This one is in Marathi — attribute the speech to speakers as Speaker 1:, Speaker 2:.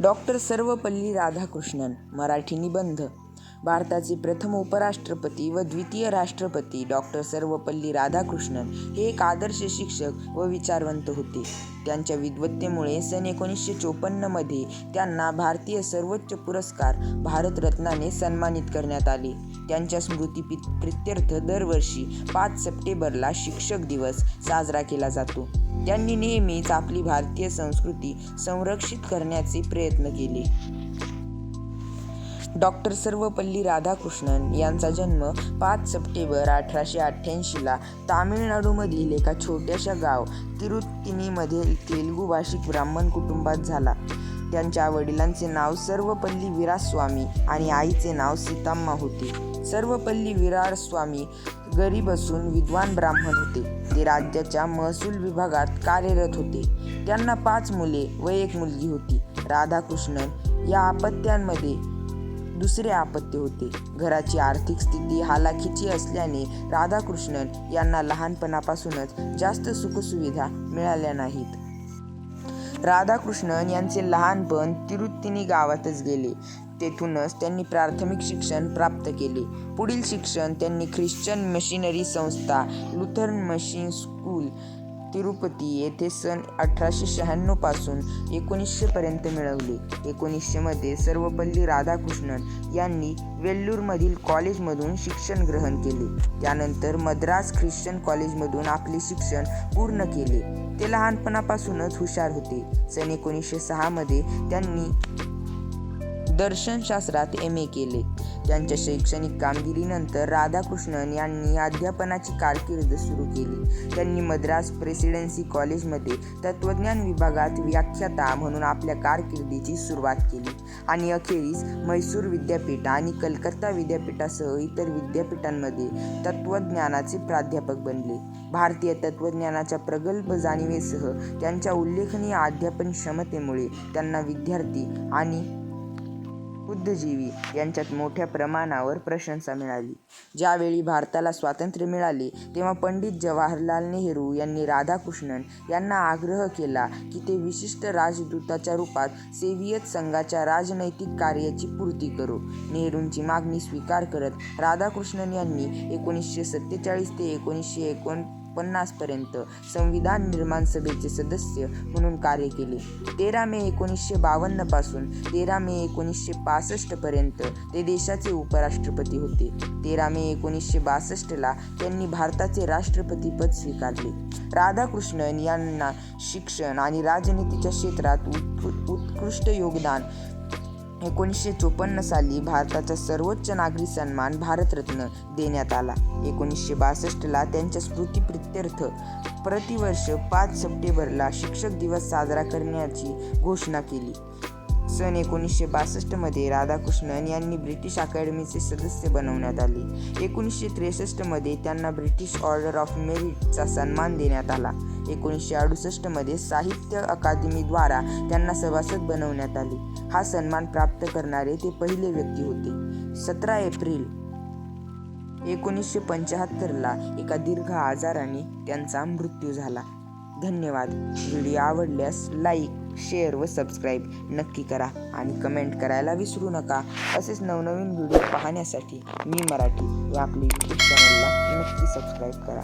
Speaker 1: डॉक्टर सर्वपल्ली राधाकृष्णन मराठी निबंध. भारताचे प्रथम उपराष्ट्रपती व द्वितीय राष्ट्रपती डॉक्टर सर्वपल्ली राधाकृष्णन हे एक आदर्श शिक्षक व विचारवंत होते. त्यांच्या विद्वत्तेमुळे सन एकोणीसशे चोपन्नमध्ये त्यांना भारतीय सर्वोच्च पुरस्कार भारतरत्नाने सन्मानित करण्यात आले. त्यांच्या स्मृती प्रित्यर्थ दरवर्षी पाच सप्टेंबरला शिक्षक दिवस साजरा केला जातो. त्यांनी नेहमीच आपली भारतीय संस्कृती संरक्षित करण्याचे प्रयत्न केले. डॉक्टर सर्वपल्ली राधाकृष्णन यांचा जन्म पाच सप्टेंबर अठराशे अठ्ठ्याऐंशीला तामिळनाडूमधील एका छोट्याशा गाव तिरुत्तिनीमध्ये तेलुगू भाषिक ब्राह्मण कुटुंबात झाला. त्यांच्या वडिलांचे नाव सर्वपल्ली विरास्वामी आणि आईचे नाव सीताम्मा होते. सर्वपल्ली विरारस्वामी गरीब असून विद्वान ब्राह्मण होते. ते राज्याच्या महसूल विभागात कार्यरत होते. त्यांना पाच मुले व एक मुलगी होती. राधाकृष्णन या अपत्यांमध्ये दुसरे आपत्य होते. घराची आर्थिक स्थिती हालाखीची असल्याने राधाकृष्णन यांना लहानपणापासूनच जास्त सुखसुविधा मिळाल्या नाहीत. राधाकृष्णन यांचे लहानपण तिरुत्तिनी गावातच गेले. तेथूनच त्यांनी प्राथमिक शिक्षण प्राप्त केले. पुढील शिक्षण त्यांनी ख्रिश्चन मशिनरी संस्था लुथरन मशीन स्कूल तिरुपती येथे सन अठराशे शहाण्णवपासून एकोणीसशेपर्यंत मिळवले. एकोणीसशेमध्ये सर्वपल्ली राधाकृष्णन यांनी वेल्लूरमधील कॉलेजमधून शिक्षण ग्रहण केले. त्यानंतर मद्रास ख्रिश्चन कॉलेजमधून आपले शिक्षण पूर्ण केले. ते लहानपणापासूनच हुशार होते. सन एकोणीसशे सहामध्ये त्यांनी दर्शनशास्त्रात एम. ए. केले. त्यांच्या शैक्षणिक कामगिरीनंतर राधाकृष्णन यांनी अध्यापनाची कारकीर्द सुरू केली. त्यांनी मद्रास प्रेसिडेन्सी कॉलेजमध्ये तत्त्वज्ञान विभागात व्याख्याता म्हणून आपल्या कारकिर्दीची सुरुवात केली आणि अखेरीस म्हैसूर विद्यापीठ आणि कलकत्ता विद्यापीठासह इतर विद्यापीठांमध्ये तत्त्वज्ञानाचे प्राध्यापक बनले. भारतीय तत्त्वज्ञानाच्या प्रगल्भ जाणीवेसह त्यांच्या उल्लेखनीय अध्यापन क्षमतेमुळे त्यांना विद्यार्थी आणि बुद्धिजीवी यांच्यात मोठ्या प्रमाणावर प्रशंसा मिळाली. ज्यावेळी भारताला स्वातंत्र्य मिळाले तेव्हा पंडित जवाहरलाल नेहरू यांनी राधाकृष्णन यांना आग्रह केला की ते विशिष्ट राजदूताच्या रूपात सेव्हियत संघाच्या राजनैतिक कार्याची पूर्ती करू. नेहरूंची मागणी स्वीकार करत राधाकृष्णन यांनी एकोणीसशे सत्तेचाळीस ते एकोणीसशे एकोण पन्नासपर्यंत संविधान निर्माण सभेचे सदस्य म्हणून कार्य केले. तेरा मे एकोणीसशे बावन्नपासून तेरा मे एकोणीसशे पासष्टपर्यंत ते देशाचे उपराष्ट्रपती होते. तेरा मे एकोणीसशे बासष्टला त्यांनी भारताचे राष्ट्रपतीपद स्वीकारले. राधाकृष्णन यांना शिक्षण आणि राजनीतीच्या क्षेत्रात उत्कृष्ट योगदान एकोणीसशे चोपन्न साली भारताचा सर्वोच्च नागरी सन्मान भारतरत्न देण्यात आला. एकोणीसशे बासष्टला त्यांच्या स्मृतीप्रित्यर्थ प्रतिवर्ष पाच सप्टेंबरला शिक्षक दिवस साजरा करण्याची घोषणा केली. सन एकोणीसशे बासष्टमध्ये राधाकृष्णन यांनी ब्रिटिश अकॅडमीचे सदस्य बनवण्यात आले. एकोणीसशे त्रेसष्टमध्ये त्यांना ब्रिटिश ऑर्डर ऑफ मेरिटचा सन्मान देण्यात आला. एकोणीसशे अडुसष्टमध्ये साहित्य अकादमीद्वारा त्यांना सभासद बनवण्यात आले. हा सन्मान प्राप्त करणारे ते पहिले व्यक्ती होते. सतरा एप्रिल एकोणीसशे पंच्याहत्तरला एका दीर्घ आजाराने त्यांचा मृत्यू झाला. धन्यवाद. व्हिडिओ आवडल्यास लाईक शेअर व सबस्क्राईब नक्की करा आणि कमेंट करायला विसरू नका. असेच नवनवीन व्हिडिओ पाहण्यासाठी मी मराठी. या आपली यूट्यूब चॅनलला नक्की सबस्क्राईब करा.